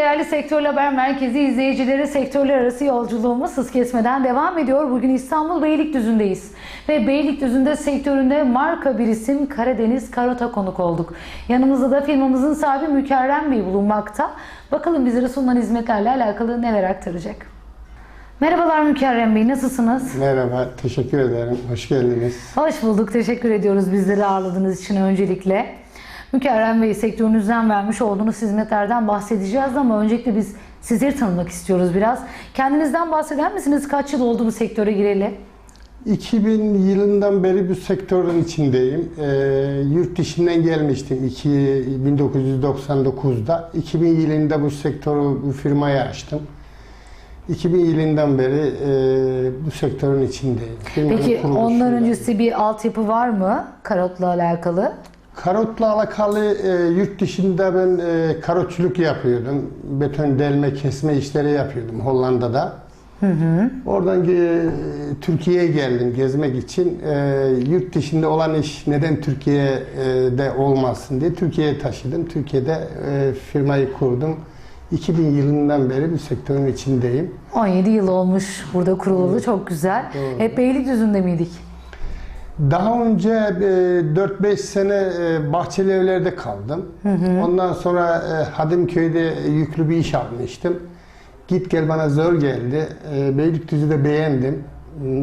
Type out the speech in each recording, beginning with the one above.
Değerli Sektör Haber Merkezi izleyicileri. Sektörler arası yolculuğumuz hız kesmeden devam ediyor. Bugün İstanbul Beylikdüzü'ndeyiz. Ve Beylikdüzü'nde sektöründe marka bir isim Karadeniz Karota konuk olduk. Yanımızda da firmamızın sahibi Mükerrem Bey bulunmakta. Bakalım bizlere sunulan hizmetlerle alakalı neler aktaracak. Merhabalar Mükerrem Bey, nasılsınız? Merhaba, teşekkür ederim. Hoş geldiniz. Hoş bulduk, teşekkür ediyoruz bizleri ağırladığınız için öncelikle. Mükerrem Bey, sektörünüzden vermiş olduğunuz hizmetlerden bahsedeceğiz ama öncelikle biz sizleri tanımak istiyoruz biraz. Kendinizden bahseder misiniz? Kaç yıl oldu bu sektöre gireli? 2000 yılından beri bu sektörün içindeyim. Ee, yurt dışından gelmiştim iki, 1999'da. 2000 yılında bu sektörü, bu firmayı açtım. 2000 yılından beri e, bu sektörün içindeyim. Firmanın Peki ondan öncesi bir altyapı var mı karotla alakalı? Karotla alakalı e, yurt dışında ben e, karotçuluk yapıyordum. Beton delme, kesme işleri yapıyordum Hollanda'da. Oradan e, Türkiye'ye geldim gezmek için. E, yurt dışında olan iş neden Türkiye'de olmasın diye Türkiye'ye taşıdım. Türkiye'de e, firmayı kurdum. 2000 yılından beri bu sektörün içindeyim. 17 yıl olmuş burada kurulalı çok güzel. Hep Beylikdüzü'nde miydik? Daha önce e, 4-5 sene e, Bahçeli Evler'de kaldım. Ondan sonra e, Hadimköy'de yüklü bir iş almıştım. Git gel bana zor geldi. E, Beylikdüzü'de de beğendim.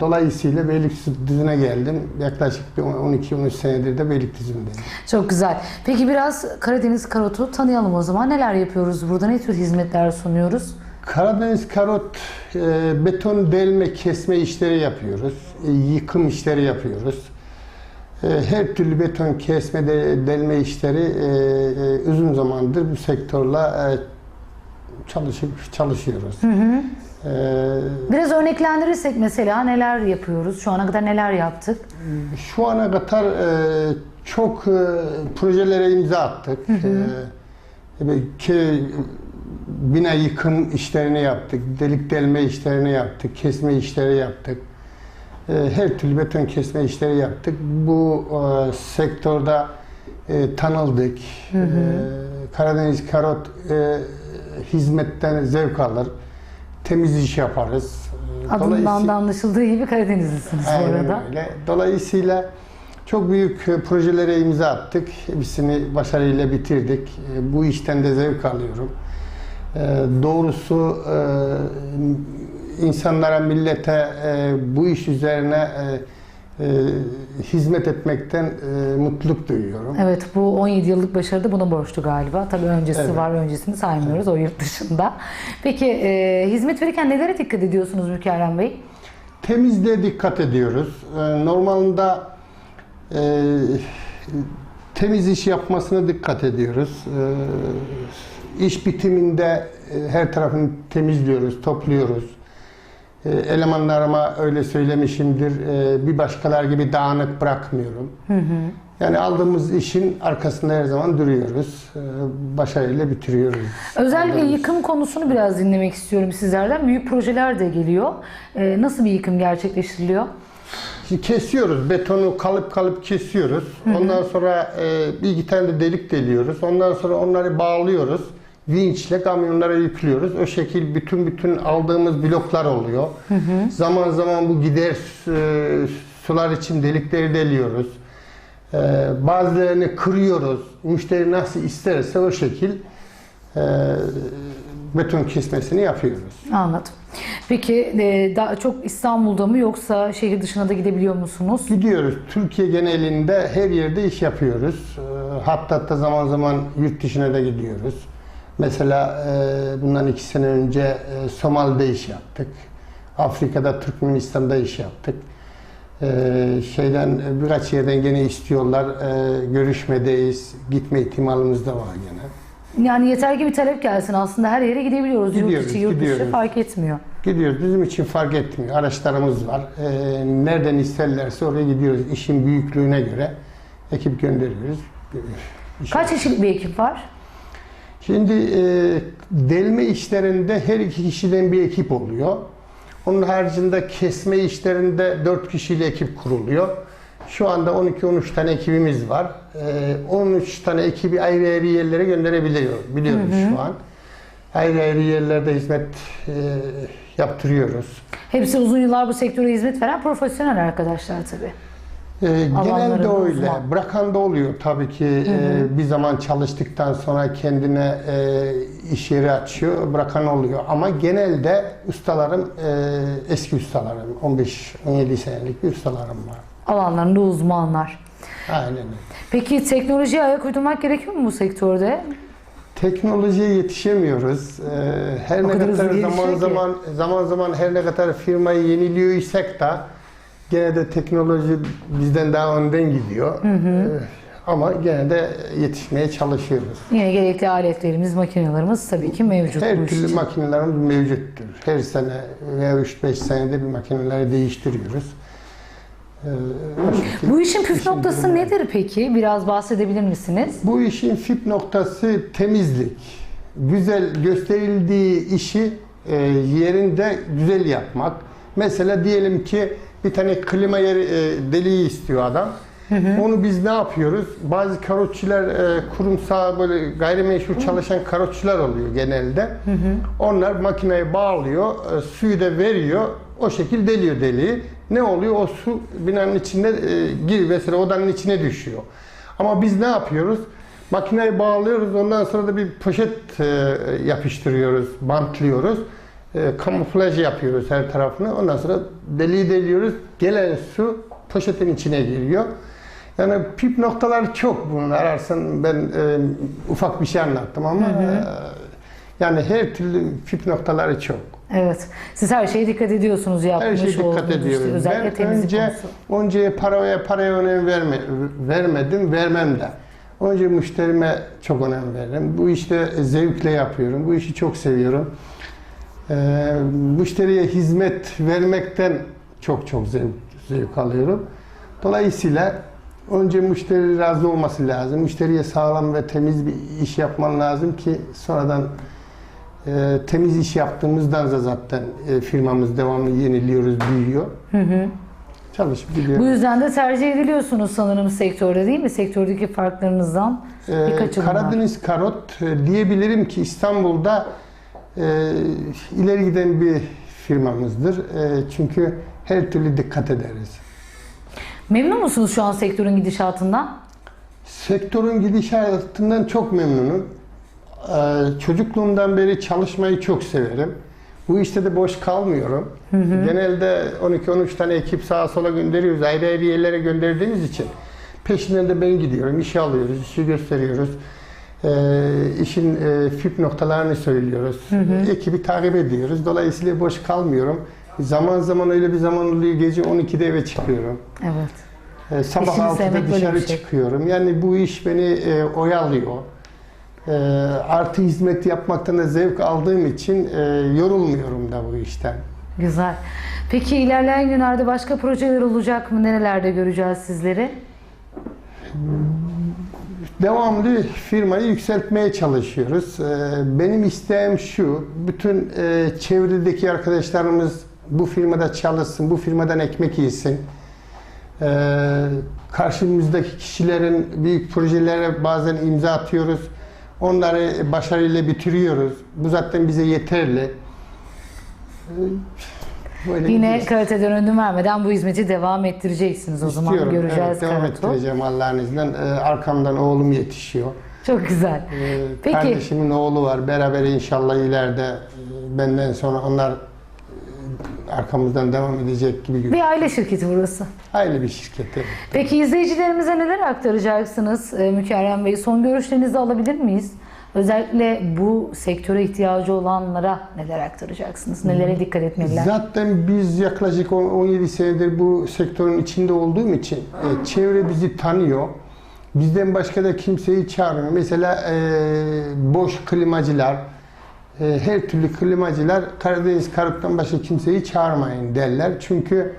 Dolayısıyla Beylikdüzü'ne geldim. Yaklaşık bir 12-13 senedir de Beylikdüzü'ndeyim. Çok güzel. Peki biraz Karadeniz karotu tanıyalım o zaman. Neler yapıyoruz burada? Ne tür hizmetler sunuyoruz? Karadeniz Karot e, beton delme kesme işleri yapıyoruz. E, yıkım işleri yapıyoruz. E, her türlü beton kesme de, delme işleri e, e, uzun zamandır bu sektörle e, çalışıp çalışıyoruz. E, Biraz örneklendirirsek mesela neler yapıyoruz? Şu ana kadar neler yaptık? şu ana kadar e, çok e, projelere imza attık. E, böyle ke- bina yıkım işlerini yaptık, delik delme işlerini yaptık, kesme işleri yaptık. E, her türlü beton kesme işleri yaptık. Bu e, sektörde e, tanıldık. E, Karadeniz Karot e, hizmetten zevk alır. Temiz iş yaparız. Adından da anlaşıldığı gibi Karadenizlisiniz bu arada. öyle. Dolayısıyla çok büyük e, projelere imza attık. Hepsini başarıyla bitirdik. E, Bu işten de zevk alıyorum. E, Doğrusu e, insanlara, millete e, bu iş üzerine e, e, hizmet etmekten e, mutluluk duyuyorum. Evet bu 17 yıllık başarıda buna borçlu galiba. Tabii öncesi Evet. var öncesini saymıyoruz o yurt dışında. Peki e, hizmet verirken nelere dikkat ediyorsunuz Mükerrem Bey? Temizliğe dikkat ediyoruz. Ee, Normalde e, temiz iş yapmasına dikkat ediyoruz. Ee, iş bitiminde e, her tarafını temizliyoruz, topluyoruz. E, elemanlarıma öyle söylemişimdir. e, bir başkalar gibi dağınık bırakmıyorum. Yani aldığımız işin arkasında her zaman duruyoruz. E, başarıyla bitiriyoruz. Özellikle yıkım konusunu biraz dinlemek istiyorum sizlerden. Büyük projeler de geliyor. E, nasıl bir yıkım gerçekleştiriliyor? Şimdi kesiyoruz. Betonu kalıp kalıp kesiyoruz. Ondan sonra e, bir iki tane de delik deliyoruz. Ondan sonra onları bağlıyoruz. Vinçle kamyonlara yüklüyoruz. O şekil bütün bütün aldığımız bloklar oluyor. Zaman zaman bu gider e, sular için delikleri deliyoruz. E, bazılarını kırıyoruz. Müşteri nasıl isterse o şekil e, beton kesmesini yapıyoruz. Anladım. Peki e, daha çok İstanbul'da mı yoksa şehir dışına da gidebiliyor musunuz? Gidiyoruz. Türkiye genelinde her yerde iş yapıyoruz. Ee, Hatta hatta zaman zaman yurt dışına da gidiyoruz. Mesela e, bundan iki sene önce e, Somali'de iş yaptık. Afrika'da, Türkmenistan'da iş yaptık. Ee, Şeyden e, birkaç yerden gene istiyorlar. Ee, Görüşmedeyiz. Gitme ihtimalimiz de var gene. Yani yeter ki bir talep gelsin. Aslında her yere gidebiliyoruz. yurt Gidiyoruz, içi, yurt dışı gidiyoruz. fark etmiyor. Gidiyoruz. Bizim için fark etmiyor. Araçlarımız var. Ee, nereden isterlerse oraya gidiyoruz. İşin büyüklüğüne göre ekip gönderiyoruz. İş Kaç kişilik bir ekip var? Şimdi e, delme işlerinde her iki kişiden bir ekip oluyor. Onun haricinde kesme işlerinde 4 kişiyle ekip kuruluyor. Şu anda 12-13 tane ekibimiz var. E, 13 tane ekibi ayrı ayrı yerlere gönderebiliyor, biliyoruz şu an. Ayrı ayrı yerlerde hizmet e, yaptırıyoruz. Hepsi uzun yıllar bu sektöre hizmet veren profesyonel arkadaşlar tabii. Ee, genelde öyle. uzman. Bırakan da oluyor tabii ki. Ee, bir zaman çalıştıktan sonra kendine e, iş yeri açıyor, bırakan oluyor. Ama genelde ustalarım e, eski ustalarım. 15-17 senelik bir ustalarım var. Alanlarında uzmanlar. Aynen. Peki teknolojiye ayak uydurmak gerekiyor mu bu sektörde? Teknolojiye yetişemiyoruz. Ee, her O ne kadar hızlı kadar gelişiyor zaman ki. zaman zaman zaman her ne kadar firmayı yeniliyorsak da gene de teknoloji bizden daha önden gidiyor. Ee, ama gene de yetişmeye çalışıyoruz. Yine gerekli aletlerimiz, makinelerimiz tabii ki mevcut bu Her iş türlü için. makinelerimiz mevcuttur. Her sene veya 3-5 senede bir makineleri değiştiriyoruz. Ee, Bu işin püf işin noktası durumu. nedir peki? Biraz bahsedebilir misiniz? Bu işin fit noktası temizlik. Güzel gösterildiği işi e, yerinde güzel yapmak. Mesela diyelim ki bir tane klima yeri e, deliği istiyor adam. Onu biz ne yapıyoruz? Bazı karotçiler e, kurumsal böyle gayrimeşru çalışan karotçiler oluyor genelde. Onlar makineye bağlıyor, e, suyu da veriyor. O şekil deliyor deliği. Ne oluyor? O su binanın içinde e, gir mesela odanın içine düşüyor. Ama biz ne yapıyoruz? Makineyi bağlıyoruz. Ondan sonra da bir poşet e, yapıştırıyoruz, bantlıyoruz. E, kamuflaj yapıyoruz her tarafını. Ondan sonra deliği deliyoruz. Gelen su poşetin içine giriyor. Yani pip noktalar çok bunun. Ararsan ben e, ufak bir şey anlattım ama e, yani her türlü pip noktaları çok. Evet. Siz her şeye dikkat ediyorsunuz Her yapmış şeye dikkat ediyoruz. işte, özellikle ben önce konusu. önce paraya paraya önem verme, vermedim, vermem de. Önce müşterime çok önem veririm. Bu işte zevkle yapıyorum. Bu işi çok seviyorum. Ee, müşteriye hizmet vermekten çok çok zevk, zevk alıyorum. Dolayısıyla önce müşteri razı olması lazım. Müşteriye sağlam ve temiz bir iş yapman lazım ki sonradan e, temiz iş yaptığımızdan da zaten e, firmamız devamlı yeniliyoruz, büyüyor. Çalışıp gidiyor. Bu yüzden de tercih ediliyorsunuz sanırım sektörde değil mi? Sektördeki farklarınızdan Ee, birkaçı. Karadeniz Karot e, diyebilirim ki İstanbul'da e, ileri giden bir firmamızdır. E, çünkü her türlü dikkat ederiz. Memnun musunuz şu an sektörün gidişatından? Sektörün gidişatından çok memnunum. Ee, çocukluğumdan beri çalışmayı çok severim. Bu işte de boş kalmıyorum. Genelde 12-13 tane ekip sağa sola gönderiyoruz. Ayrı ayrı yerlere gönderdiğimiz için peşinden de ben gidiyorum. işi alıyoruz, işi gösteriyoruz. Ee, işin e, püf noktalarını söylüyoruz. Ekibi takip ediyoruz. Dolayısıyla boş kalmıyorum. Zaman zaman öyle bir zaman oluyor. Gece 12'de eve çıkıyorum. Evet. Ee, Sabah İşini 6'da sevmek böyle dışarı şey. çıkıyorum. Yani bu iş beni e, oyalıyor. E, artı hizmet yapmaktan da zevk aldığım için e, yorulmuyorum da bu işten. Güzel. Peki ilerleyen günlerde başka projeler olacak mı? Nerelerde göreceğiz sizleri? Devamlı firmayı yükseltmeye çalışıyoruz. E, benim isteğim şu, bütün e, çevredeki arkadaşlarımız bu firmada çalışsın, bu firmadan ekmek yesin. E, karşımızdaki kişilerin büyük projelere bazen imza atıyoruz. Onları başarıyla bitiriyoruz. Bu zaten bize yeterli. Böyle Yine gidiyoruz. kaliteden ödün vermeden bu hizmeti devam ettireceksiniz o zaman İstiyorum. göreceğiz Evet, devam Karatul. ettireceğim Allah'ın izniyle. E, arkamdan oğlum yetişiyor. Çok güzel. Ee, Peki. Kardeşimin oğlu var. Beraber inşallah ileride e, benden sonra onlar arkamızdan devam edecek gibi görünüyor. Bir aile şirketi burası. Aile bir şirketi. Peki izleyicilerimize neler aktaracaksınız Ee, Mükerrem Bey? Son görüşlerinizi alabilir miyiz? Özellikle bu sektöre ihtiyacı olanlara neler aktaracaksınız? Nelere dikkat etmeliler? Zaten biz yaklaşık on- 17 senedir bu sektörün içinde olduğum için e, çevre bizi tanıyor. Bizden başka da kimseyi çağırmıyor. Mesela e, boş klimacılar, her türlü klimacılar Karadeniz Karut'tan başka kimseyi çağırmayın derler. Çünkü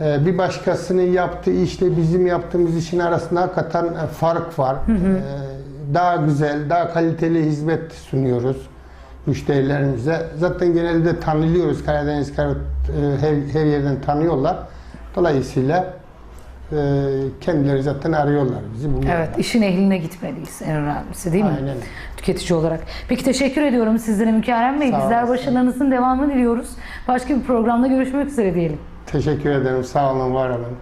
e, bir başkasının yaptığı işle bizim yaptığımız işin arasında hakikaten e, fark var. E, daha güzel, daha kaliteli hizmet sunuyoruz müşterilerimize. Zaten genelde tanınıyoruz. Karadeniz Karot e, her, her yerden tanıyorlar. Dolayısıyla e, kendileri zaten arıyorlar bizi. buluyorlar. Evet, işin ehline gitmeliyiz en önemlisi değil mi? Aynen. Tüketici olarak. Peki teşekkür ediyorum sizlere Mükerrem Bey. Sağ Bizler olasın. başarılarınızın devamını diliyoruz. Başka bir programda görüşmek üzere diyelim. Teşekkür ederim. Sağ olun, var olun.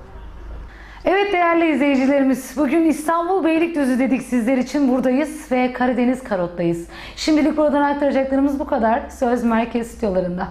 Evet değerli izleyicilerimiz, bugün İstanbul Beylikdüzü dedik sizler için buradayız ve Karadeniz Karot'tayız. Şimdilik buradan aktaracaklarımız bu kadar. Söz merkez stüdyolarında.